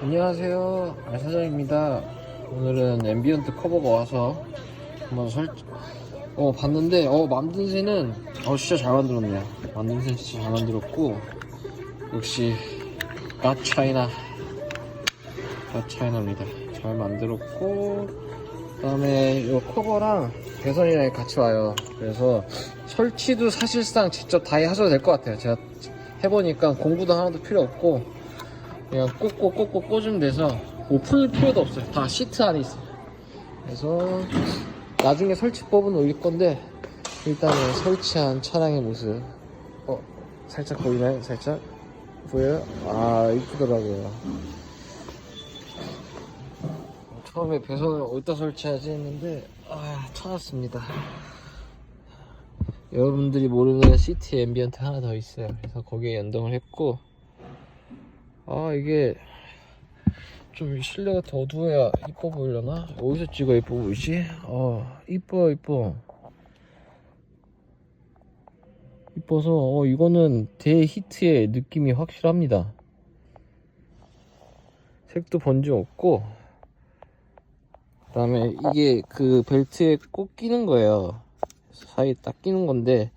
안녕하세요. 알사장입니다. 오늘은 앰비언트 커버가 와서 한번 설 어, 봤는데 어 만든새는 어 진짜 잘 만들었네요. 만든새 진짜 잘 만들었고 역시 갓차이나 갓차이나입니다. 잘 만들었고 그 다음에 이 커버랑 배선이랑 같이 와요. 그래서 설치도 사실상 직접 다 하셔도 될 것 같아요. 제가 해보니까 공부도 하나도 필요 없고 그냥 꽂고 꽂고 꽂으면 돼서 뭐 풀 필요도 없어요. 다 시트 안에 있어요. 그래서 나중에 설치법은 올릴 건데 일단은 설치한 차량의 모습 어 살짝 보이나요? 살짝 보여요? 아 이쁘더라고요. 처음에 배선을 어디다 설치하지 했는데 아 찾았습니다. 여러분들이 모르는 시트 앰비언트 하나 더 있어요. 그래서 거기에 연동을 했고 아 이게 좀 실내가 더 어두워야 이뻐 보이려나? 어디서 찍어 이뻐 보이지? 어 이뻐 이뻐 이뻐서 어 이거는 대히트의 느낌이 확실합니다 색도 번지 없고 그 다음에 이게 그 벨트에 꼭 끼는 거예요 사이에 딱 끼는 건데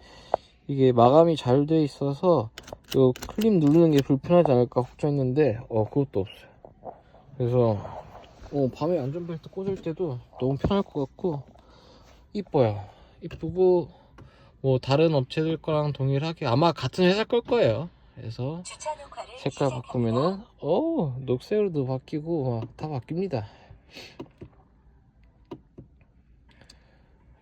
이게 마감이 잘 돼 있어서 요 클립 누르는 게 불편하지 않을까 걱정했는데 어 그것도 없어요. 그래서 어, 밤에 안전벨트 꽂을 때도 너무 편할 것 같고 이뻐요. 이쁘고 뭐 다른 업체들 거랑 동일하게 아마 같은 회사 걸 거예요. 그래서 색깔 바꾸면은 어 녹색으로도 바뀌고 막다 바뀝니다.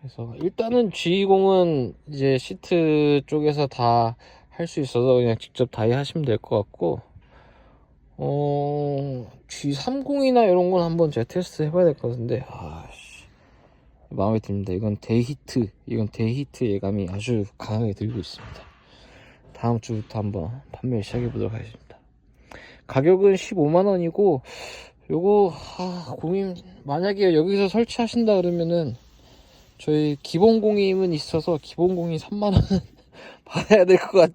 그래서 일단은 G20은 이제 시트 쪽에서 다 할 수 있어서 그냥 직접 다이 하시면 될 것 같고 어 G30이나 이런 건 한번 제가 테스트 해봐야 될 것 같은데 아씨 마음에 듭니다. 이건 데이히트 이건 데이히트 예감이 아주 강하게 들고 있습니다. 다음 주부터 한번 판매를 시작해 보도록 하겠습니다. 가격은 15만원이고 요거 아, 고민 만약에 여기서 설치하신다 그러면은 저희 기본 공임은 있어서 기본 공임 3만 원은 받아야 될 것 같,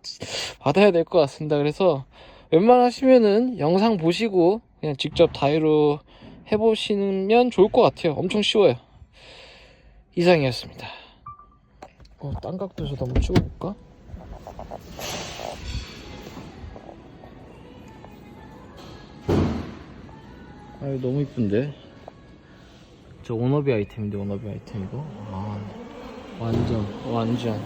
받아야 될 것 같습니다. 그래서 웬만하시면은 영상 보시고 그냥 직접 다이로 해보시면 좋을 것 같아요. 엄청 쉬워요. 이상이었습니다. 어, 딴 각도에서 한번 찍어볼까? 아, 이거 너무 이쁜데? 저 오너비 아이템인데 오너비 아이템 이거 아, 완전 완전